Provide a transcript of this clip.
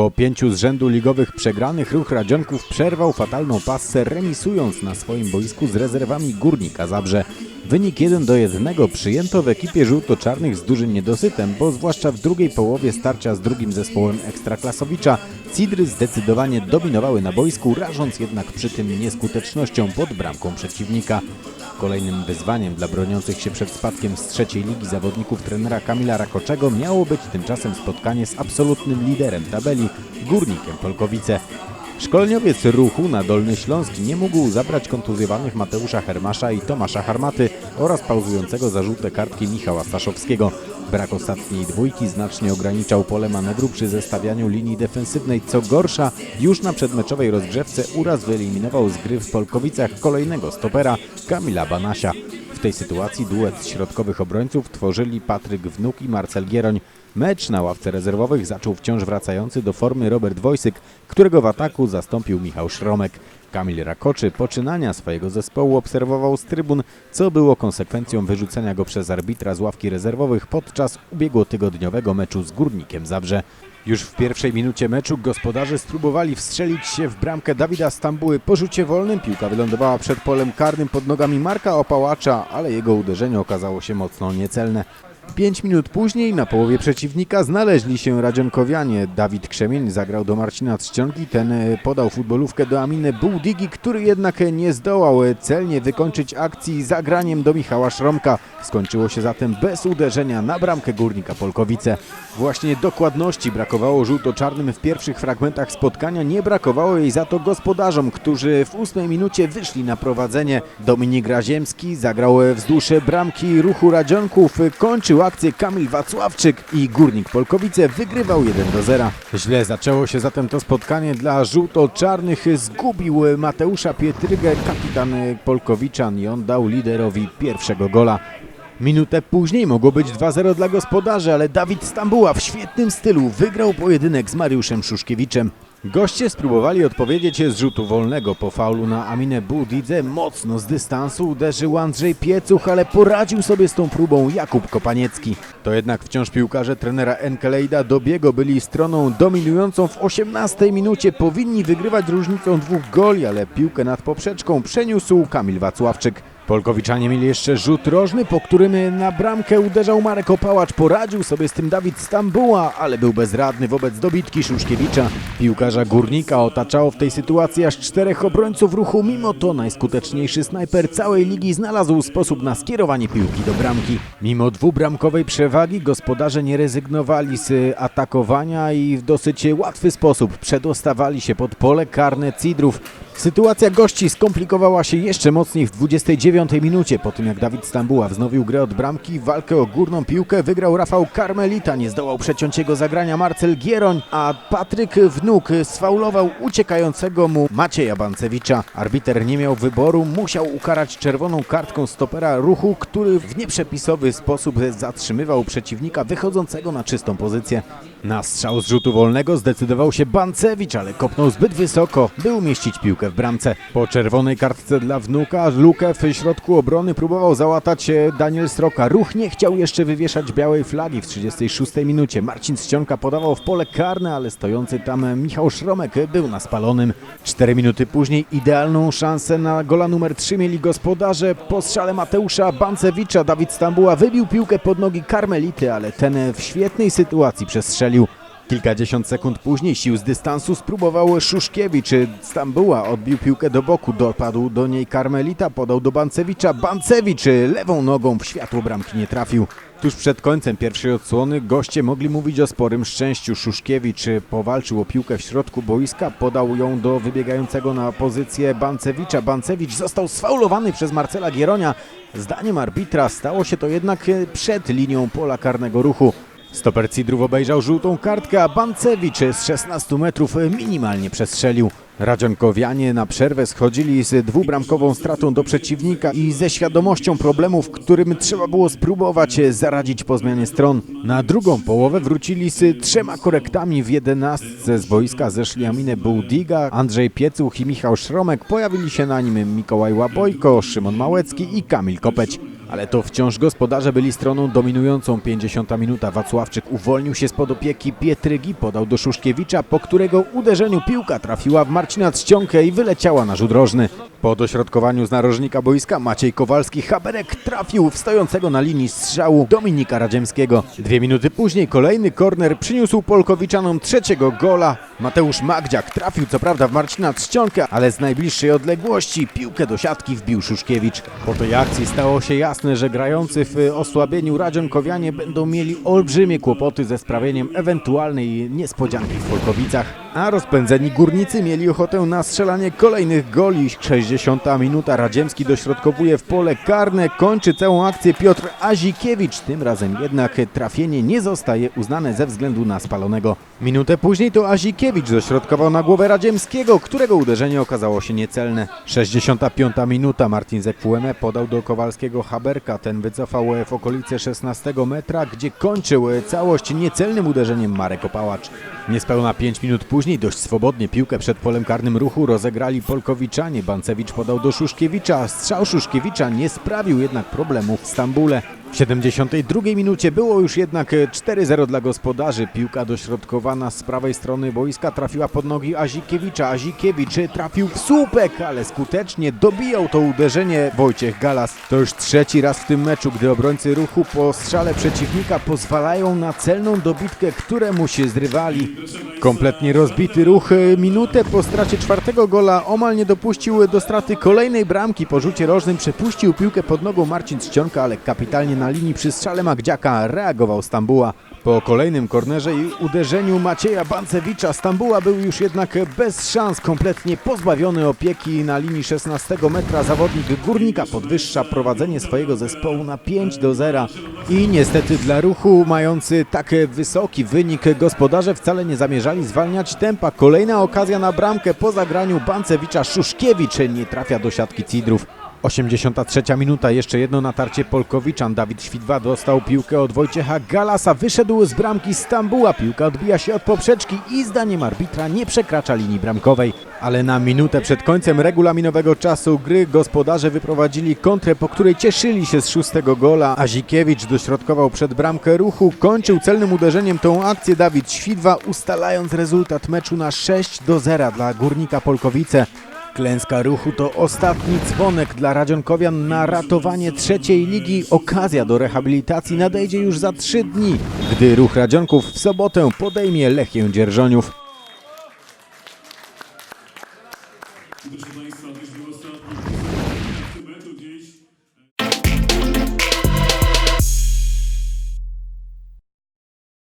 Po pięciu z rzędu ligowych przegranych ruch Radzionków przerwał fatalną passę remisując na swoim boisku z rezerwami Górnika Zabrze. Wynik 1 do 1 przyjęto w ekipie żółto-czarnych z dużym niedosytem, bo zwłaszcza w drugiej połowie starcia z drugim zespołem Ekstraklasowicza Cidry zdecydowanie dominowały na boisku, rażąc jednak przy tym nieskutecznością pod bramką przeciwnika. Kolejnym wyzwaniem dla broniących się przed spadkiem z trzeciej ligi zawodników trenera Kamila Rakoczego miało być tymczasem spotkanie z absolutnym liderem tabeli Górnikiem Polkowice. Szkoleniowiec ruchu na Dolny Śląsk nie mógł zabrać kontuzjowanych Mateusza Hermasza i Tomasza Harmaty oraz pauzującego za żółte kartki Michała Staszowskiego. Brak ostatniej dwójki znacznie ograniczał pole manewru przy zestawianiu linii defensywnej. Co gorsza, już na przedmeczowej rozgrzewce uraz wyeliminował z gry w Polkowicach kolejnego stopera Kamila Banasia. W tej sytuacji duet środkowych obrońców tworzyli Patryk Wnuk i Marcel Gieroń. Mecz na ławce rezerwowych zaczął wciąż wracający do formy Robert Wojsyk, którego w ataku zastąpił Michał Szromek. Kamil Rakoczy poczynania swojego zespołu obserwował z trybun, co było konsekwencją wyrzucenia go przez arbitra z ławki rezerwowych podczas ubiegłotygodniowego meczu z Górnikiem Zabrze. Już w pierwszej minucie meczu gospodarze spróbowali wstrzelić się w bramkę Dawida Stambuły po rzucie wolnym. Piłka wylądowała przed polem karnym pod nogami Marka Opałacza, ale jego uderzenie okazało się mocno niecelne. Pięć minut później na połowie przeciwnika znaleźli się radzionkowianie. Dawid Krzemień zagrał do Marcina Trzcionki, ten e, podał futbolówkę do Aminy Bułdigi, który jednak nie zdołał e, celnie wykończyć akcji zagraniem do Michała Szromka. Skończyło się zatem bez uderzenia na bramkę Górnika Polkowice. Właśnie dokładności brakowało żółto-czarnym w pierwszych fragmentach spotkania, nie brakowało jej za to gospodarzom, którzy w ósmej minucie wyszli na prowadzenie. Dominik Raziemski zagrał wzdłuż bramki ruchu Radzionków, kończył akcję Kamil Wacławczyk i Górnik Polkowice wygrywał 1 do 0. Źle zaczęło się zatem to spotkanie dla żółto-czarnych. Zgubił Mateusza Pietrygę, kapitan Polkowiczan i on dał liderowi pierwszego gola. Minutę później mogło być 2-0 dla gospodarzy, ale Dawid Stambuła w świetnym stylu wygrał pojedynek z Mariuszem Szuszkiewiczem. Goście spróbowali odpowiedzieć z rzutu wolnego po faulu na Aminę Budidze. Mocno z dystansu uderzył Andrzej Piecuch, ale poradził sobie z tą próbą Jakub Kopaniecki. To jednak wciąż piłkarze trenera Enkelejda Dobiego byli stroną dominującą w 18 minucie. Powinni wygrywać różnicą dwóch goli, ale piłkę nad poprzeczką przeniósł Kamil Wacławczyk. Polkowiczanie mieli jeszcze rzut rożny, po którym na bramkę uderzał Marek Opałacz. Poradził sobie z tym Dawid Stambuła, ale był bezradny wobec dobitki Szuszkiewicza. Piłkarza Górnika otaczało w tej sytuacji aż czterech obrońców ruchu. Mimo to najskuteczniejszy snajper całej ligi znalazł sposób na skierowanie piłki do bramki. Mimo dwubramkowej przewagi gospodarze nie rezygnowali z atakowania i w dosyć łatwy sposób przedostawali się pod pole karne Cidrów. Sytuacja gości skomplikowała się jeszcze mocniej w 29 minucie. Po tym jak Dawid Stambuła wznowił grę od bramki, walkę o górną piłkę wygrał Rafał Karmelita. Nie zdołał przeciąć jego zagrania Marcel Gieroń, a Patryk Wnuk sfaulował uciekającego mu Macieja Bancewicza. Arbiter nie miał wyboru, musiał ukarać czerwoną kartką stopera ruchu, który w nieprzepisowy sposób zatrzymywał przeciwnika wychodzącego na czystą pozycję. Na strzał z rzutu wolnego zdecydował się Bancewicz, ale kopnął zbyt wysoko, by umieścić piłkę w bramce. Po czerwonej kartce dla wnuka lukę w środku obrony próbował załatać e, Daniel Sroka. Ruch nie chciał jeszcze wywieszać białej flagi w 36 minucie. Marcin Scionka podawał w pole karne, ale stojący tam Michał Szromek był na spalonym. Cztery minuty później idealną szansę na gola numer 3 mieli gospodarze. Po strzale Mateusza Bancewicza Dawid Stambuła wybił piłkę pod nogi Karmelity, ale ten w świetnej sytuacji przestrzelił. Kilkadziesiąt sekund później sił z dystansu spróbował Szuszkiewicz. Stambuła odbił piłkę do boku, dopadł do niej Karmelita, podał do Bancewicza. Bancewicz lewą nogą w światło bramki nie trafił. Tuż przed końcem pierwszej odsłony goście mogli mówić o sporym szczęściu. Szuszkiewicz powalczył o piłkę w środku boiska, podał ją do wybiegającego na pozycję Bancewicza. Bancewicz został sfaulowany przez Marcela Gieronia. Zdaniem arbitra stało się to jednak przed linią pola karnego ruchu. Stoper Cidrów obejrzał żółtą kartkę, a Bancewicz z 16 metrów minimalnie przestrzelił. Radzionkowianie na przerwę schodzili z dwubramkową stratą do przeciwnika i ze świadomością problemów, którym trzeba było spróbować zaradzić po zmianie stron. Na drugą połowę wrócili z trzema korektami w jedenastce. Z boiska zeszli Aminę Bułdiga, Andrzej Piecuch i Michał Szromek. Pojawili się na nim Mikołaj Łabojko, Szymon Małecki i Kamil Kopeć. Ale to wciąż gospodarze byli stroną dominującą 50 minuta. Wacławczyk uwolnił się spod opieki Pietrygi, podał do Szuszkiewicza, po którego uderzeniu piłka trafiła w Marcina Czcionkę i wyleciała na rzut rożny. Po dośrodkowaniu z narożnika boiska Maciej Kowalski Haberek trafił w stojącego na linii strzału Dominika Radziemskiego. Dwie minuty później kolejny korner przyniósł Polkowiczanom trzeciego gola. Mateusz Magdziak trafił co prawda w Marcina Czcionkę, ale z najbliższej odległości piłkę do siatki wbił Szuszkiewicz. Po tej akcji stało się jasne, że grający w osłabieniu Radzionkowianie będą mieli olbrzymie kłopoty ze sprawieniem ewentualnej niespodzianki w Polkowicach. A rozpędzeni górnicy mieli ochotę na strzelanie kolejnych goli. 60 minuta Radziemski dośrodkowuje w pole karne, kończy całą akcję Piotr Azikiewicz. Tym razem jednak trafienie nie zostaje uznane ze względu na spalonego. Minutę później to Azikiewicz dośrodkował na głowę Radziemskiego, którego uderzenie okazało się niecelne. 65 minuta Martin Zekwueme podał do Kowalskiego Haberka. Ten wycofał w okolice 16 metra, gdzie kończył całość niecelnym uderzeniem Marek Opałacz. Niespełna 5 minut później dość swobodnie piłkę przed polem karnym ruchu rozegrali Polkowiczanie. Bancewicz podał do Szuszkiewicza. Strzał Szuszkiewicza nie sprawił jednak problemów w Stambule. W 72 minucie było już jednak 4-0 dla gospodarzy. Piłka dośrodkowana z prawej strony boiska trafiła pod nogi Azikiewicza. Azikiewicz trafił w słupek, ale skutecznie dobijał to uderzenie Wojciech Galas. To już trzeci raz w tym meczu, gdy obrońcy ruchu po strzale przeciwnika pozwalają na celną dobitkę, któremu się zrywali. Kompletnie rozbity ruch minutę po stracie czwartego gola omal nie dopuścił do straty kolejnej bramki. Po rzucie rożnym przepuścił piłkę pod nogą Marcin Czcionka, ale kapitalnie na linii przy strzale Magdziaka reagował Stambuła. Po kolejnym kornerze i uderzeniu Macieja Bancewicza Stambuła był już jednak bez szans, kompletnie pozbawiony opieki na linii 16 metra. Zawodnik Górnika podwyższa prowadzenie swojego zespołu na 5 do 0. I niestety dla ruchu mający tak wysoki wynik gospodarze wcale nie zamierzali zwalniać tempa. Kolejna okazja na bramkę po zagraniu Bancewicza Szuszkiewicz nie trafia do siatki Cidrów. 83 minuta, jeszcze jedno natarcie Polkowiczan. Dawid Świdwa dostał piłkę od Wojciecha Galasa, wyszedł z bramki Stambuła. Piłka odbija się od poprzeczki i zdaniem arbitra nie przekracza linii bramkowej. Ale na minutę przed końcem regulaminowego czasu gry gospodarze wyprowadzili kontrę, po której cieszyli się z szóstego gola. Azikiewicz dośrodkował przed bramkę ruchu, kończył celnym uderzeniem tą akcję Dawid Świdwa, ustalając rezultat meczu na 6 do 0 dla Górnika Polkowice. Klęska ruchu to ostatni dzwonek dla Radzionkowian na ratowanie trzeciej ligi. Okazja do rehabilitacji nadejdzie już za trzy dni, gdy ruch Radzionków w sobotę podejmie Lechię Dzierżoniów.